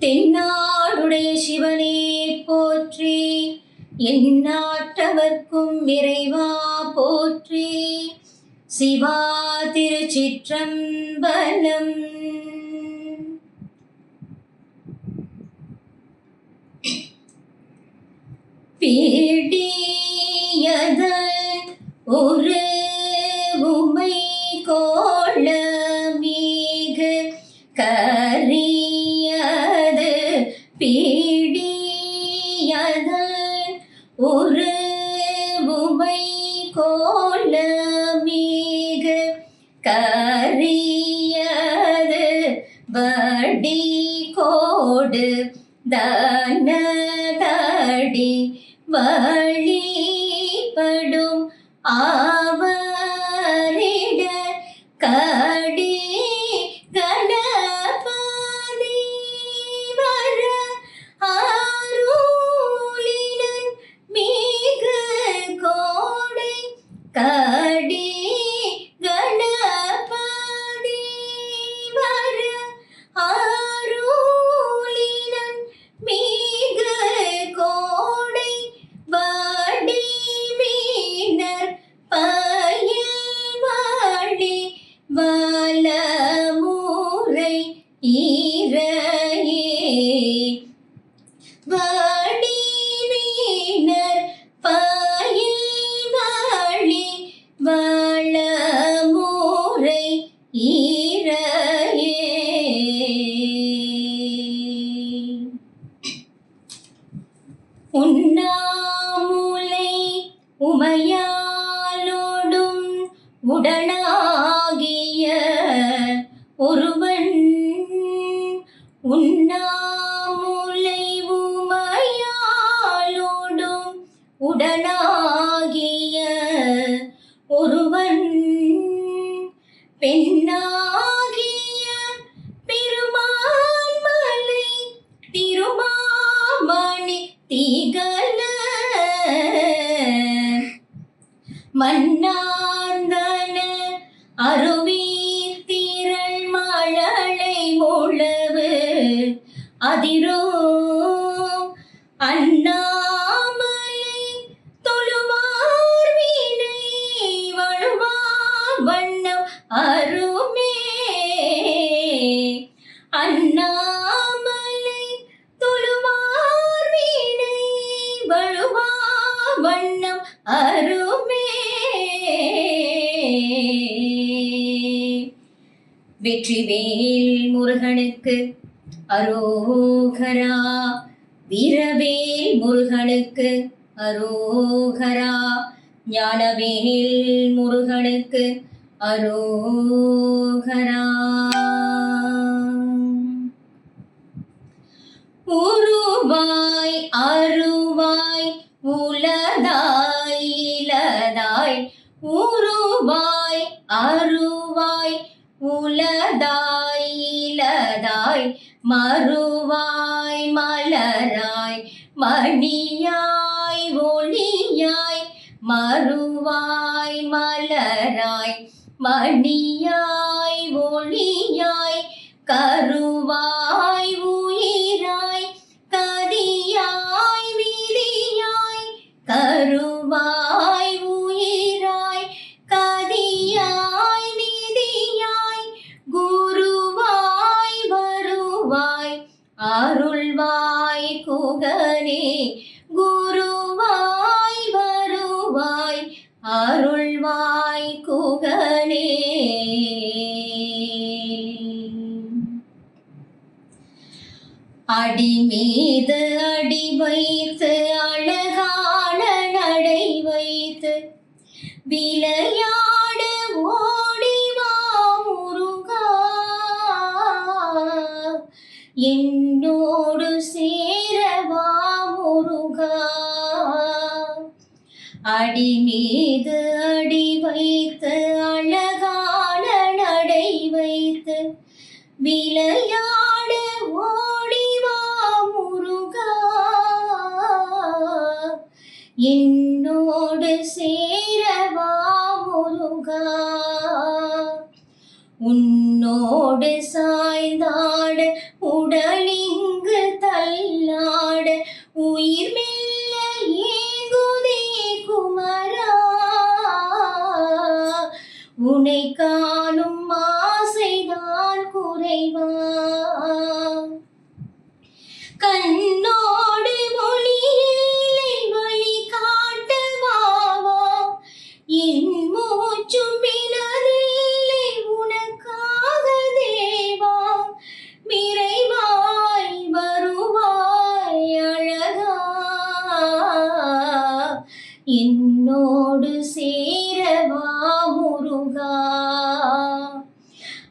தென்னாடுடைய சிவனே போற்றி எந்நாட்டவர்க்கும் இறைவா போற்றி சிவா திருச்சிற்றம்பலம். பீடியதன் ஒரு உமை கோ தனதடி வழிபடும் ஆவரிட கடி கணபதி வர ஆரூலினன் மிக கோடை க ஈரையே வாடி மீனர் பயில் வாழி வளமுறை ஈரையே உண்ணாமுலை உமையாலோடும் உடனாகிய ஒருவன் உண்ணாமுலை உமையாலோடும் உடனாகிய ஒருவன் பெண்ணாகிய பெருமான்மலை திருமாமணி தீகல மன்னாந்தன அருவி அதிரோ அண்ணாமலை தொழுவார் வீணை வழுவார் வண்ணம் அருமே. அண்ணாமலை தொழுவார் வீணை வழுவார் வண்ணம் அருமே. வெற்றிவேல் முருகனுக்கு அரோகரா வீரவேல் முருகனுக்கு அரோகரா ஞானவேல் முருகனுக்கு அரோகரா உருவாய் அருவாய் உலதாய் இலதாய் உருவாய் அருவாய் உலதாய் இலதாய் மறுவாய் மலராய் மணியாய் ஒளியாய் மறுவாய் மலராய் மணியாய் ஒளியாய் கருவாய் அருள்வாய் குகனே குருவாய் வருவாய் அருள்வாய் குகனே. அடி மீது அடி வைத்து அழகான நடை வைத்து விளையாடு ஓடிவா முருகா. என் அடி மீது அடி வைத்து அழகான நடை வைத்து விளையாடு ஓடிவா முருகா. என்னோடு சேரவா முருகா. உன்னோடு சாய்ந்தாடு சாய்ந்தாட உன்னை காணும் ஆசைதான் குறைவா. கண்ணோடு மொழியிலே வழி காட்டுவாவா என் மூச்சும் பிளரில்லை உனக்காக தேவா. விரைவாய் வருவாய் அழகா. என்னோ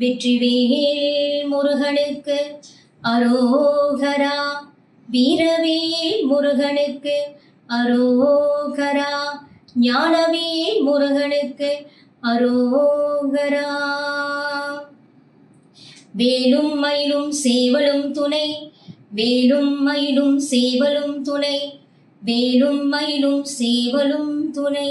வெற்றிவேல் முருகனுக்கு அரோகரா. வீரவேல் முருகனுக்கு அரோகரா. ஞானவேல் முருகனுக்கு அரோகரா. வேலும் மயிலும் சேவலும் துணை. வேலும் மயிலும் சேவலும் துணை. வேலும் மயிலும் சேவலும் துணை.